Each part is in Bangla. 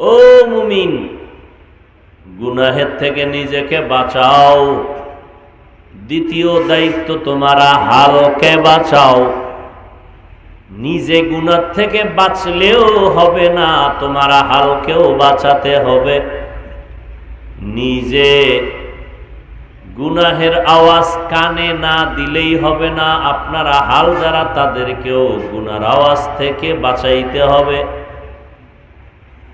ও মুমিন, গুনাহের থেকে নিজেকে বাঁচাও। দ্বিতীয় দায়িত্ব তোমারা হালকে বাঁচাও। নিজে গুনার থেকে বাঁচলেও হবে না, তোমারা হালকেও বাঁচাতে হবে। নিজে গুনাহের আওয়াজ কানে না দিলেই হবে না, আপনারা হাল যারা তাদেরকেও গুনার আওয়াজ থেকে বাঁচাইতে হবে।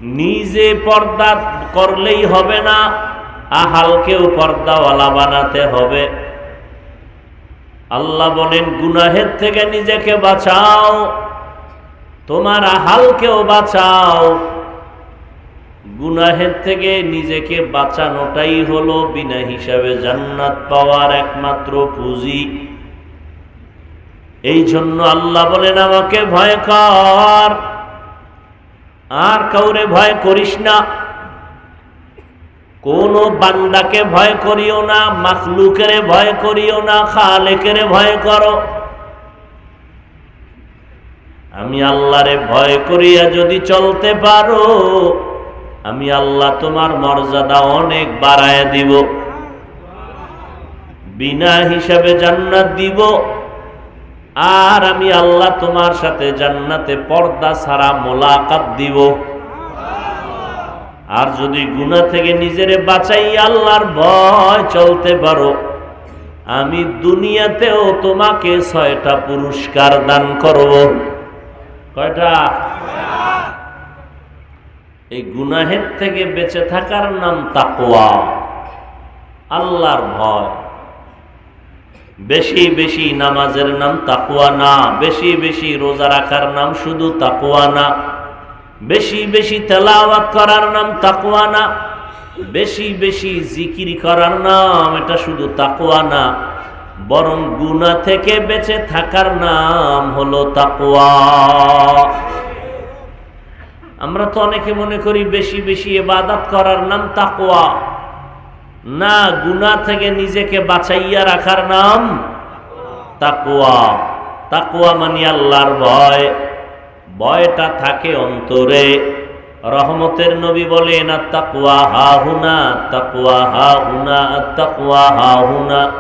নিজে পর্দা করলেই হবে না, আহালকেও পর্দাওয়ালা বানাতে হবে। আল্লাহ বলেন, গুনাহের থেকে নিজেকে বাঁচাও, তোমার আহালকেও বাঁচাও। গুনাহের থেকে নিজেকে বাঁচানোটাই হলো বিনা হিসাবে জান্নাত পাওয়ার একমাত্র পুঁজি। এই জন্য আল্লাহ বলেন, আমাকে ভয় কর। আর কাউরে ভয় করিস না। কোন বান্দাকে ভয় করিও না, মাখলুকের ভয় করিও না, খালেকের ভয় করো। আমি আল্লাহরে ভয় করিয়া যদি চলতে পারো, আমি আল্লাহ তোমার মর্যাদা অনেক বাড়ায় দিব। বিনা হিসাবে জান্নাত দিব। আর আমি আল্লাহ তোমার সাথে জান্নাতে পর্দা ছাড়া মোলাকাত দিব। আর যদি গুণা থেকে নিজেরে বাঁচাই আল্লাহর ভয় চলতে পারো, আমি দুনিয়াতেও তোমাকে ছয়টা পুরস্কার দান করব। কয়টা? এই গুনাহের থেকে বেঁচে থাকার নাম তাকোয়া আল্লাহর ভয়। বেশি বেশি নামাজের নাম তাকুয়া না, বেশি বেশি রোজা রাখার নাম শুধু তাকুয়া না, বেশি বেশি তেলাওয়াত করার নাম তাকুয়া না, বেশি বেশি জিকির করার নাম এটা শুধু তাকুয়া না, বরং গুনা থেকে বেঁচে থাকার নাম হলো তাকুয়া আমরা তো অনেকে মনে করি বেশি বেশি এবাদাত করার নাম তাকুয়া না গুনা থেকে নিজেকে বাঁচাইয়া রাখার নাম তাকুয়া তাকুয়া মানি আল্লাহর ভয়। ভয়টা থাকে অন্তরে। রহমতের নবী বলে বলেন তাকুয়া হা হুনা তাকুয়া হা হুনা তাকুয়া হা হুনা।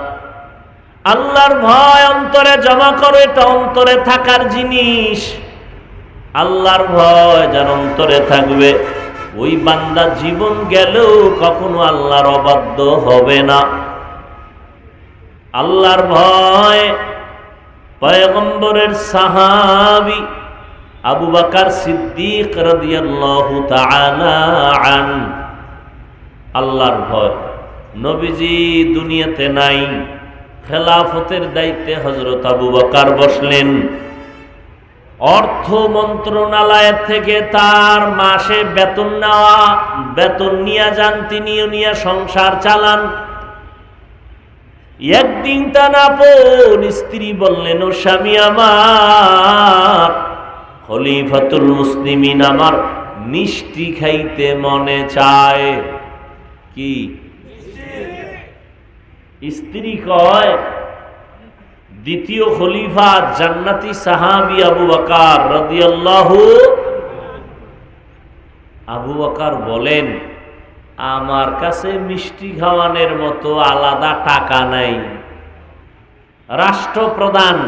আল্লাহর ভয় অন্তরে জমা করো, এটা অন্তরে থাকার জিনিস। আল্লাহর ভয় যার অন্তরে থাকবে। ওই বান্দা জীবন গেলেও কখনো আল্লাহর অবাধ্য হবে না। আল্লাহর ভয়, পয়গম্বরের সাহাবি আবু বাকার সিদ্দিক আন, আল্লাহর ভয়। নবীজি দুনিয়াতে নাই, খেলাফতের দায়িত্বে হজরত আবু বাকার বসলেন। অর্থ মন্ত্রণালয়ের থেকে তার মাসে বেতন নেওয়া, বেতন নিয়ে যান, তিনিও নিয়ে সংসার চালান। একদিন তা না পোন স্ত্রী বললেন, ও স্বামী আমার, খলিফাতুল মুসলিমিন আমার মিষ্টি খাইতে মনে চায়। কি? স্ত্রী কয় দ্বিতীয় খলিফা জান্নাতি সাহাবি আবু বকার রাদিয়াল্লাহু আবু বকার বলেন, আমার কাছে মিষ্টি খাওয়ানোর মতো আলাদা টাকা নাই। রাষ্ট্রপ্রধান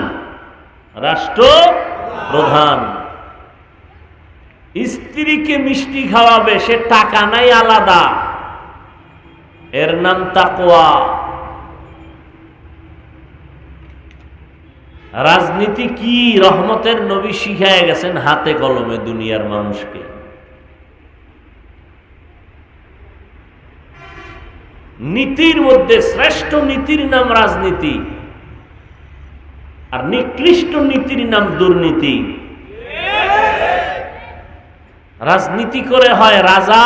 রাষ্ট্র প্রধান স্ত্রীকে মিষ্টি খাওয়াবে সে টাকা নাই আলাদা। এর নাম তাকোয়া রাজনীতি কি রহমতের নবী শিখায় গেছেন হাতে কলমে দুনিয়ার মানুষকে? নীতির মধ্যে শ্রেষ্ঠ নীতির নাম রাজনীতি, আর নিকৃষ্ট নীতির নাম দুর্নীতি। রাজনীতি করে হয় রাজা,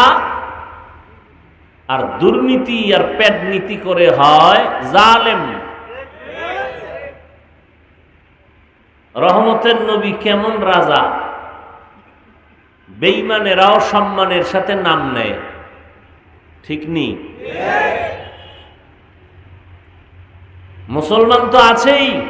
আর দুর্নীতি আর পেট নীতি করে হয় জালেম। রহমতের নবী কেমন রাজা? বেইমানেরাও সম্মানের সাথে নাম নেয়। ঠিক নি? মুসলমান তো আছেই।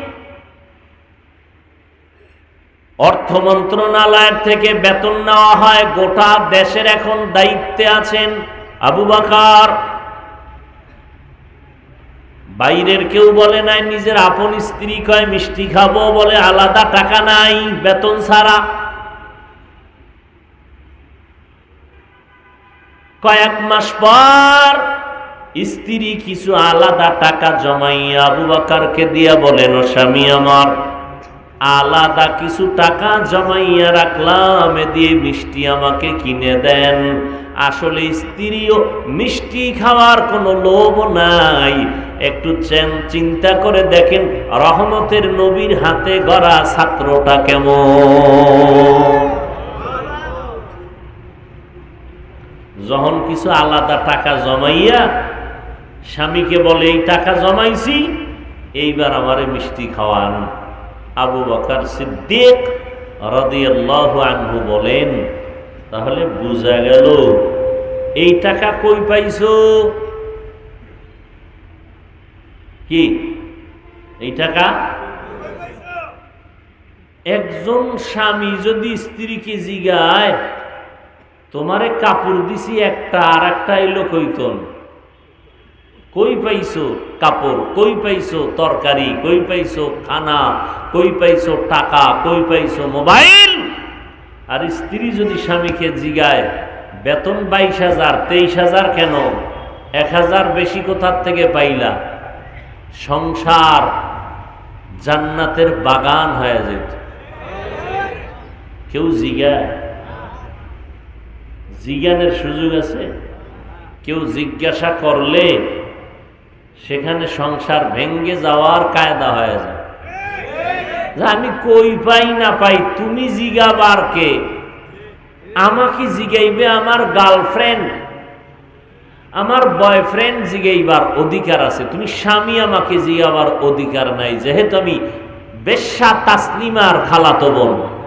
অর্থ মন্ত্রণালয়ের থেকে বেতন নেওয়া হয়। গোটা দেশের এখন দায়িত্বে আছেন আবু বাকার। বাইরের কেউ বলে নাই, নিজের আপন স্ত্রী কয়, মিষ্টি খাব বলে আলাদা টাকা নাই, বেতন ছাড়া। কয়েক মাস পর স্ত্রী কিছু আলাদা টাকা জমাইয়া আবু বাকারকে দিয়া বলেন, ও স্বামী আমার, আলাদা কিছু টাকা জমাইয়া রাখলাম দিয়ে মিষ্টি আমাকে কিনে দেন। আসলে স্ত্রীও মিষ্টি খাওয়ার কোনো লোভ নাই একটু চেন- চিন্তা করে দেখেন, রহমতের নবীর হাতে গড়া ছাত্রটা কেমন? যখন কিছু আলাদা টাকা জমাইয়া স্বামীকে বলে, এই টাকা জমাইছি, এইবার আমারে মিষ্টি খাওয়ান। আবু বকার সিদ্দিক বলেন, তাহলে বোঝা গেল, এই টাকা কই পাইছো? কি? এই টাকা? একজন স্বামী যদি স্ত্রীকে জিগায়, তোমারে কাপড় দিছি একটা আর একটা এলো কইতন কই পাইছো কাপড়? কই পাইছো তরকারি? কই পাইছো খানা? কই পাইছো টাকা? কই পাইছো মোবাইল? আর স্ত্রী যদি স্বামীকে জিগায়, বেতন বাইশ হাজার, তেইশ হাজার কেন? এক হাজার বেশি কোথার থেকে পাইলা? সংসার জান্নাতের বাগান হয়ে যেত। কেউ জিগায় জিজ্ঞানের সুযোগ আছে? কেউ জিজ্ঞাসা করলে সেখানে সংসার ভেঙ্গে যাওয়ার কায়দা হয়ে যায়। আমি কই পাই না পাই, তুমি জিগাবার কে? আমাকে জিগাইবে আমার গার্লফ্রেন্ড। আমার বয়ফ্রেন্ড জিগেইবার অধিকার আছে। তুমি স্বামী আমাকে জিগাবার অধিকার নাই। যেহেতু আমি বেশ্যা তাসলিমার খালাতো বোন।